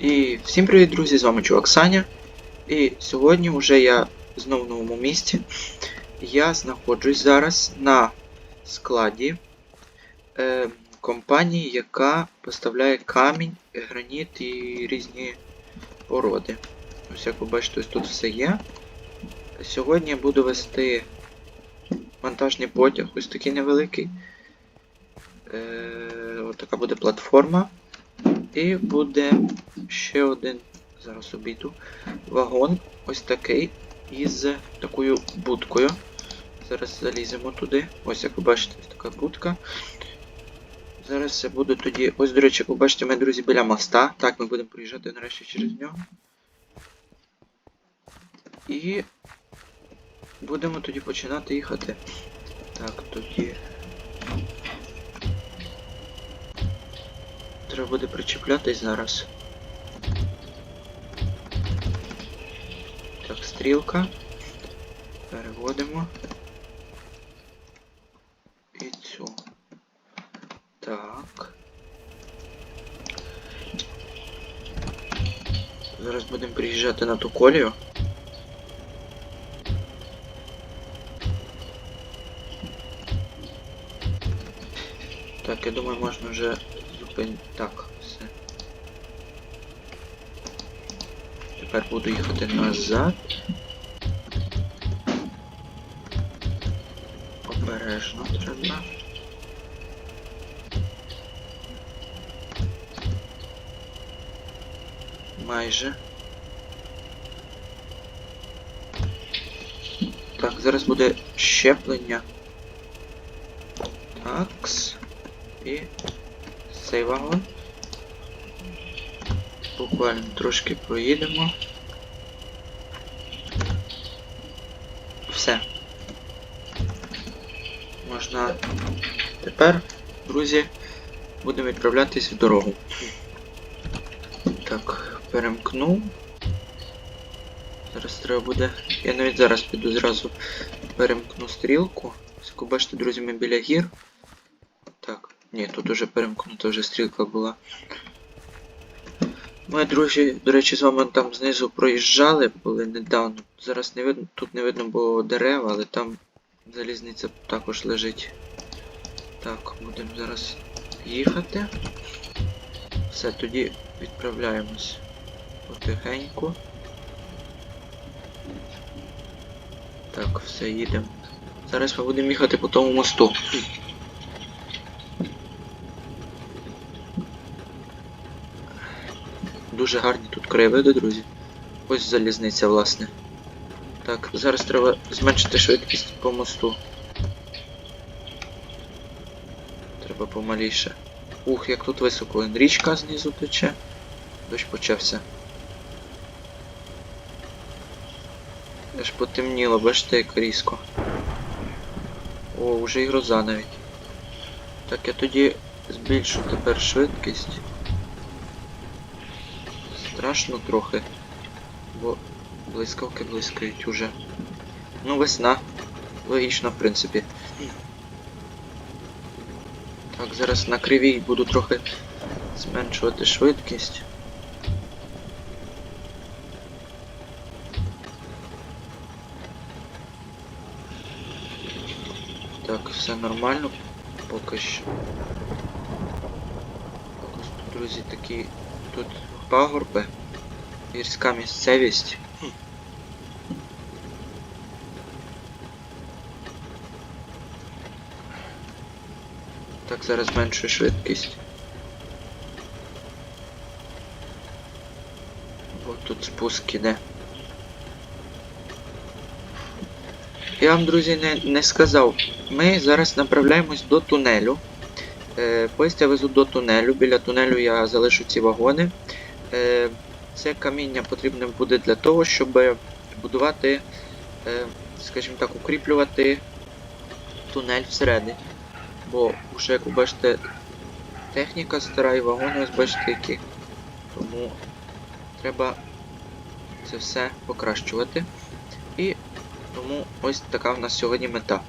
І всім привіт, друзі! З вами чувак Саня. І сьогодні вже я знову в новому місці. Я знаходжусь зараз на складі е, компанії, яка поставляє камінь, граніт і різні породи. Ось як ви бачите, тут все є. Сьогодні я буду вести вантажний потяг, ось такий невеликий. Е, ось така буде платформа. І буде ще один, зараз обійду, вагон ось такий із такою будкою. Зараз заліземо туди. Ось як ви бачите, така будка. Зараз я буду тоді. Ось, до речі, як ви бачите, ми, друзі, біля моста. Так, ми будемо проїжджати нарешті через нього. І будемо тоді починати їхати. Так, тоді. Треба буде причеплятись зараз. Так, стрілка. Переводимо. І цю. Так. Зараз будемо приїжджати на ту колію. Так, я думаю, можна вже зупинити. Так, все. Тепер буду їхати назад. Обережно треба. Майже. Так, зараз буде щеплення. Такс. І цей вагон. Буквально трошки проїдемо. Все. Можна тепер, друзі, будемо відправлятись в дорогу. Так, перемкнув. Зараз треба буде. Я навіть зараз піду зразу перемкну стрілку. Як бачите, друзі, ми біля гір. Так, ні, тут уже перемкнута вже стрілка була. Ми, друзі, до речі, з вами там знизу проїжджали, були недавно. Зараз не видно, тут не видно було дерев, але там залізниця також лежить. Так, будемо зараз їхати. Все, тоді відправляємось потихеньку. Так, все, їдемо. Зараз ми будемо їхати по тому мосту. Дуже гарні тут краєвиди, друзі. Ось залізниця, власне. Так, зараз треба зменшити швидкість по мосту. Треба помаліше. Ух, як тут високо. Річка знизу тече. Дощ почався. Аж потемніло, бачите, як різко. О, вже і гроза навіть. Так, я тоді збільшу тепер швидкість. Страшно трохи. Бо блискавки блискають уже. Ну, весна. Логічно, в принципі. Так, зараз на кривій буду трохи зменшувати швидкість. Так, все нормально поки що. Друзі, такі тут пагорби, гірська місцевість. Так, зараз зменшую швидкість. Бо тут спуск іде. Я вам, друзі, не, не сказав. Ми зараз направляємось до тунелю. Е, поїзд я везу до тунелю. Біля тунелю я залишу ці вагони. Е, це каміння потрібне буде для того, щоб будувати, е, скажімо так, укріплювати тунель всередині. Бо вже, як ви бачите, техніка стара і вагони, ось бачите які. Тому треба це все покращувати. І тому ось така в нас сьогодні мета.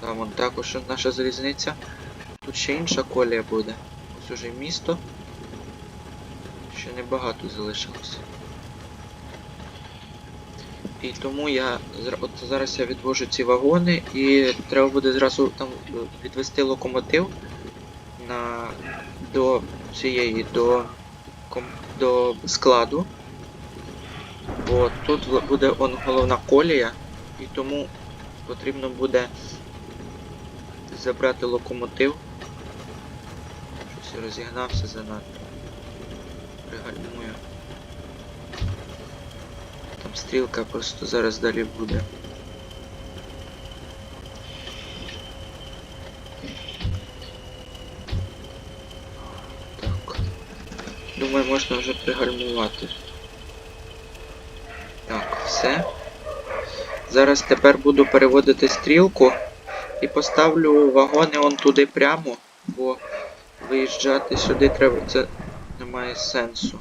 Там вон також наша залізниця. Тут ще інша колія буде. Ось уже місто. Ще небагато залишилося. І тому я от зараз я відвожу ці вагони і треба буде зразу там е, відвести локомотив на до цієї до, до складу. Бо тут буде он головна колія, і тому потрібно буде забрати локомотив. Щось розігнався занадто. Пригальмую. Там стрілка просто зараз далі буде. Так. Думаю, можна вже пригальмувати. Так, все. Зараз тепер буду переводити стрілку і поставлю вагони он туди прямо, бо виїжджати сюди треба, це не має сенсу.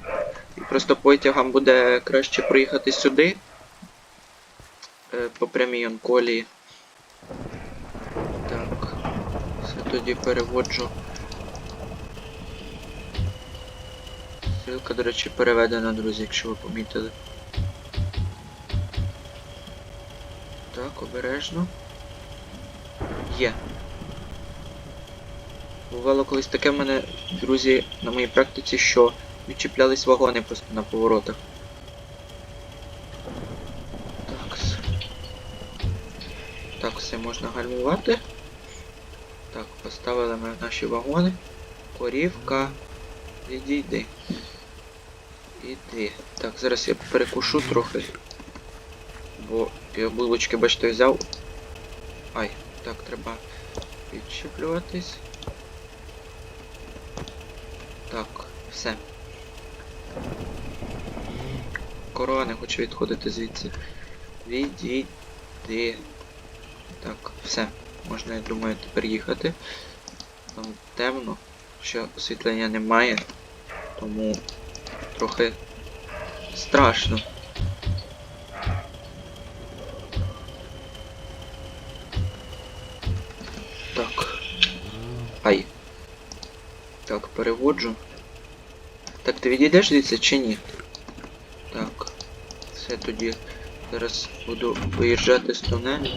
І просто потягам буде краще проїхати сюди. е, По прямій он колії. Так. Все тоді переводжу. Стрілка, до речі, переведена, друзі, якщо ви помітили. Так, обережно. Є. Бувало колись таке в мене, друзі, на моїй практиці, що відчіплялись вагони просто на поворотах. Так. Так, все можна гальмувати. Так, поставили ми наші вагони. Корівка. Відійди. Іди. Так, зараз я перекушу трохи. Бо я булочки, бачите, взяв. Ай, так, треба відчіплюватись. Так, все. Корова не хоче відходити звідси. Відійди. Так, все. Можна, я думаю, тепер їхати. Там темно, ще освітлення немає, тому трохи страшно. Так. Ай. Так, переводжу. Так, ти відійдеш звідси чи ні? Так. Все тоді. Зараз буду виїжджати з тунелю.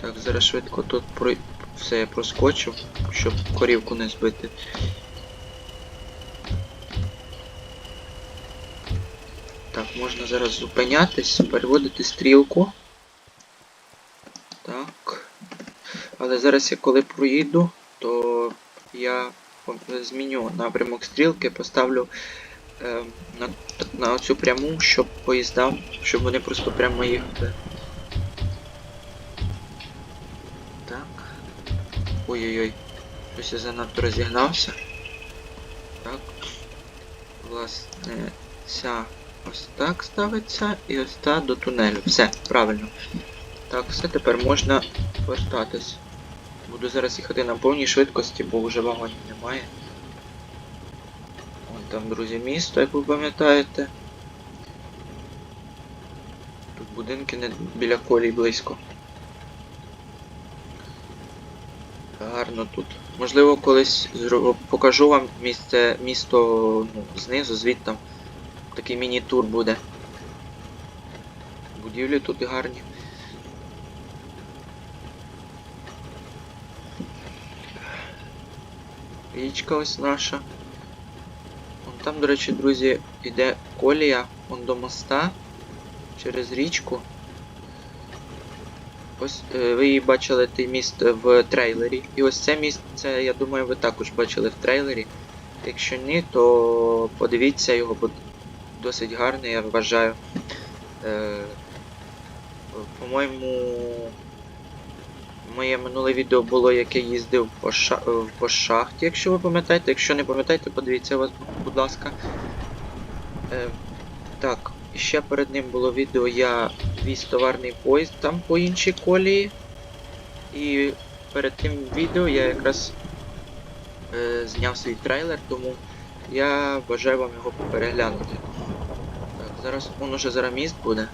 Так, зараз швидко тут про... все я проскочив, щоб корівку не збити. Так, можна зараз зупинятись, переводити стрілку. Так. Але зараз я коли проїду, то я зміню напрямок стрілки, поставлю е, на, на цю пряму, щоб поїзда, щоб вони просто прямо їхали. Так. Ой-ой-ой. Щось я занадто розігнався. Так. Власне, ця ось так ставиться і ось та до тунелю. Все, правильно. Так, все, тепер можна вертатись. Буду зараз їхати на повній швидкості, бо вже вагонів немає. Вон там, друзі, місто, як ви пам'ятаєте. Тут будинки не біля колій близько. Гарно тут. Можливо, колись покажу вам місце, місто ну, знизу, звідти. Такий міні-тур буде. Будівлі тут гарні. Річка ось наша. Вон там, до речі, друзі, іде колія вон до моста через річку. Ось е, ви її бачили той міст в трейлері. І ось це місце, я думаю, ви також бачили в трейлері. Якщо ні, то подивіться його, бо досить гарний, я вважаю. Е, по-моєму, моє минуле відео було, яке їздив по, ша... е, по шахті, якщо ви пам'ятаєте. Якщо не пам'ятаєте, подивіться будь ласка. Е, так, ще перед ним було відео, я віз товарний поїзд там по іншій колії. І перед тим відео я якраз е, зняв свій трейлер, тому я бажаю вам його переглянути. Так, зараз он уже зараз міст буде.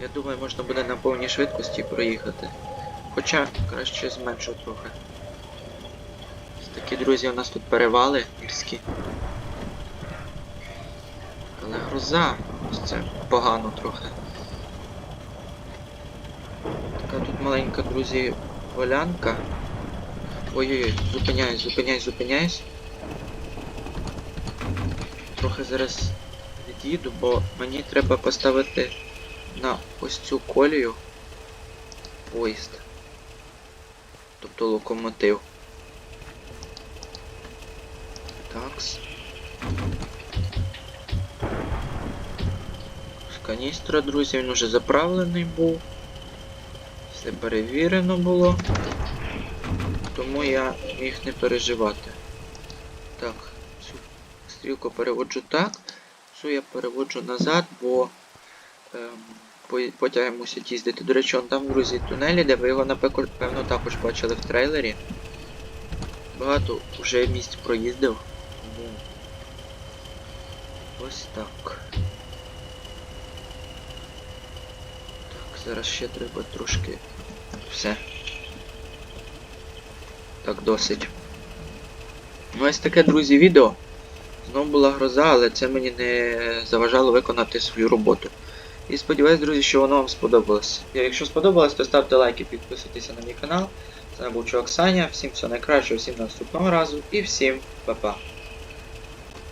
Я думаю, можна буде на повній швидкості проїхати. Хоча краще зменшу трохи. Такі друзі, у нас тут перевали гірські. Але гроза. Ось це погано трохи. Така тут маленька, друзі, полянка. Ой-ой-ой, зупиняюсь, зупиняюсь, зупиняюсь. Трохи зараз від'їду, бо мені треба поставити на ось цю колію поїзд. Тобто локомотив. Такс. Каністра, друзі, він уже заправлений був. Все перевірено було. Тому я міг не переживати. Так, цю стрілку переводжу так. Цю я переводжу назад, бо ем, потяги мусять їздити. До речі, он там, друзі, тунелі, де ви його напеко- певно також бачили в трейлері. Багато вже місць проїздив. Ось так. Так, зараз ще треба трошки. Все. Так, досить. Ну, ось таке, друзі, відео. Знову була гроза, але це мені не заважало виконати свою роботу. І сподіваюсь, друзі, що воно вам сподобалось. Якщо сподобалось, то ставте лайки, підписуйтесь на мій канал. Це був Чувак Саня. Всім все найкращого, всім до наступного разу і всім па-па.